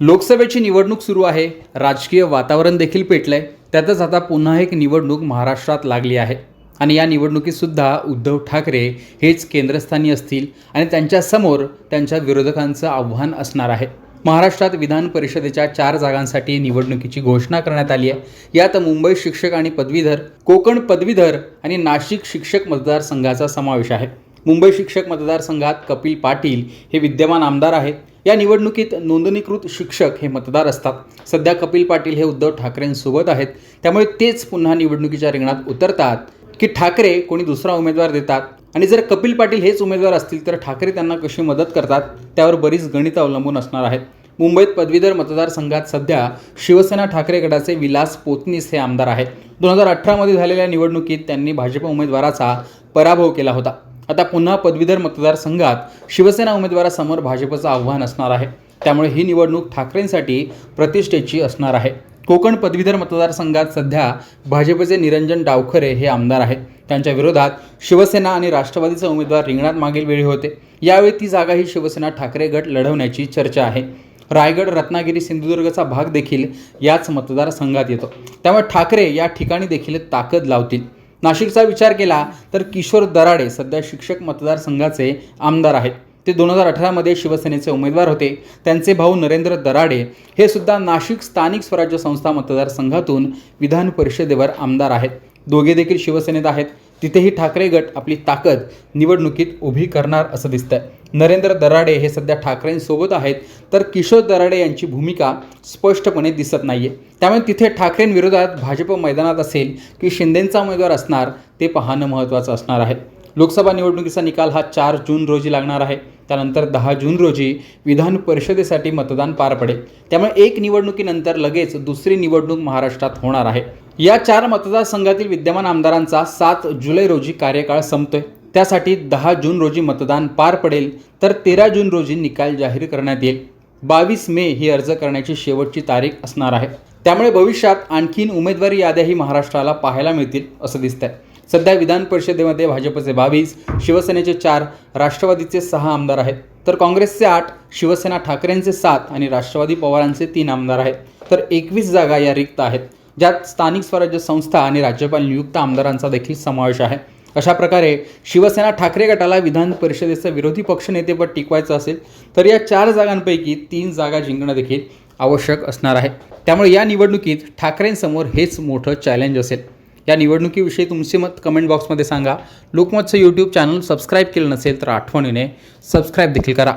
लोकसभेची निवडणूक सुरू आहे. राजकीय वातावरण देखील पेटलंय. त्यातच आता पुन्हा एक निवडणूक महाराष्ट्रात लागली आहे. आणि या निवडणुकीतसुद्धा उद्धव ठाकरे हेच केंद्रस्थानी असतील आणि त्यांच्यासमोर त्यांच्या विरोधकांचं आव्हान असणार आहे. महाराष्ट्रात विधान परिषदेच्या चार जागांसाठी निवडणुकीची घोषणा करण्यात आली आहे. यात मुंबई शिक्षक आणि पदवीधर कोकण पदवीधर आणि नाशिक शिक्षक मतदारसंघाचा समावेश आहे. मुंबई शिक्षक मतदारसंघात कपिल पाटील हे विद्यमान आमदार आहेत. या निवडणुकीत नोंदणीकृत शिक्षक हे मतदार असतात. सध्या कपिल पाटील हे उद्धव ठाकरेंसोबत आहेत. त्यामुळे तेच पुन्हा निवडणुकीच्या रिंगणात उतरतात. की ठाकरे कोणी दुसरा उमेदवार देतात? आणि जर कपिल पाटील हेच उमेदवार असतील तर ठाकरे त्यांना कशी मदत करतात? त्यावर बरीच गणितं अवलंबून असणार आहेत. मुंबईत पदवीधर मतदारसंघात सध्या शिवसेना ठाकरे गटाचे विलास पोतनीस हे आमदार आहेत. दोन हजार अठरामध्ये झालेल्या निवडणुकीत त्यांनी भाजप उमेदवाराचा पराभव केला होता. आता पुन्हा पदवीधर मतदारसंघात शिवसेना उमेदवारासमोर भाजपचं आव्हान असणार आहे. त्यामुळे ही निवडणूक ठाकरेंसाठी प्रतिष्ठेची असणार आहे. कोकण पदवीधर मतदारसंघात सध्या भाजपचे निरंजन डावखरे हे आमदार आहेत. त्यांच्या विरोधात शिवसेना आणि राष्ट्रवादीचे उमेदवार रिंगणात मागील वेळी होते. यावेळी ती जागा ही शिवसेना ठाकरे गट लढवण्याची चर्चा आहे. रायगड रत्नागिरी सिंधुदुर्गचा भाग देखील याच मतदारसंघात येतो. त्यामुळे ठाकरे या ठिकाणी देखील ताकद लावतील. नाशिकचा विचार केला तर किशोर दराडे सध्या शिक्षक मतदारसंघाचे आमदार आहेत. ते दोन हजार अठरामध्ये शिवसेनेचे उमेदवार होते. त्यांचे भाऊ नरेंद्र दराडे हे सुद्धा नाशिक स्थानिक स्वराज्य संस्था मतदारसंघातून विधान परिषदेवर आमदार आहेत. दोघे देखील शिवसेनेत आहेत. तिथेही ठाकरे गट आपली ताकद निवडणुकीत उभी करणार असं दिसतं आहे नरेंद्र दराडे हे सध्या ठाकरेंसोबत आहेत तर किशोर दराडे यांची भूमिका स्पष्टपणे दिसत नाही आहे त्यामुळे तिथे ठाकरेंविरोधात भाजप मैदानात असेल की शिंदेंचा उमेदवार असणार ते पाहणं महत्त्वाचं असणार आहे. लोकसभा निवडणुकीचा निकाल हा चार जून रोजी लागणार आहे. त्यानंतर दहा जून रोजी विधान परिषदेसाठी मतदान पार पडेल. त्यामुळे एक निवडणुकीनंतर लगेच दुसरी निवडणूक महाराष्ट्रात होणार आहे. या चार मतदारसंघातील विद्यमान आमदारांचा सात जुलै रोजी कार्यकाळ संपतोय. त्यासाठी दहा जून रोजी मतदान पार पडेल तर तेरा जून रोजी निकाल जाहीर करण्यात येईल. बावीस मे ही अर्ज करण्याची शेवटची तारीख असणार आहे. त्यामुळे भविष्यात आणखीन उमेदवारी याद्याही महाराष्ट्राला पाहायला मिळतील असं दिसतंय. सध्या विधान परिषदेमध्ये भाजपचे बावीस शिवसेनेचे चार राष्ट्रवादीचे सहा आमदार आहेत. तर काँग्रेसचे आठ शिवसेना ठाकरेंचे सात आणि राष्ट्रवादी पवारांचे तीन आमदार आहेत. तर एकवीस जागा या रिक्त आहेत. ज्यात स्थानिक स्वराज्य संस्था आणि राज्यपाल नियुक्त आमदारांचा देखील समावेश आहे. अशा प्रकारे शिवसेना ठाकरे गटाला विधान परिषदेचं विरोधी पक्षनेतेपद टिकवायचं असेल तर या चार जागांपैकी तीन जागा जिंकणं देखील आवश्यक असणार आहे. त्यामुळे या निवडणुकीत ठाकरेंसमोर हेच मोठं चॅलेंज असेल. या निवडणुकीविषयी तुमचे मत कमेंट बॉक्समध्ये सांगा. लोकमतचं यूट्यूब चॅनल सबस्क्राईब केलं नसेल तर आठवणीने सबस्क्राईब देखील करा.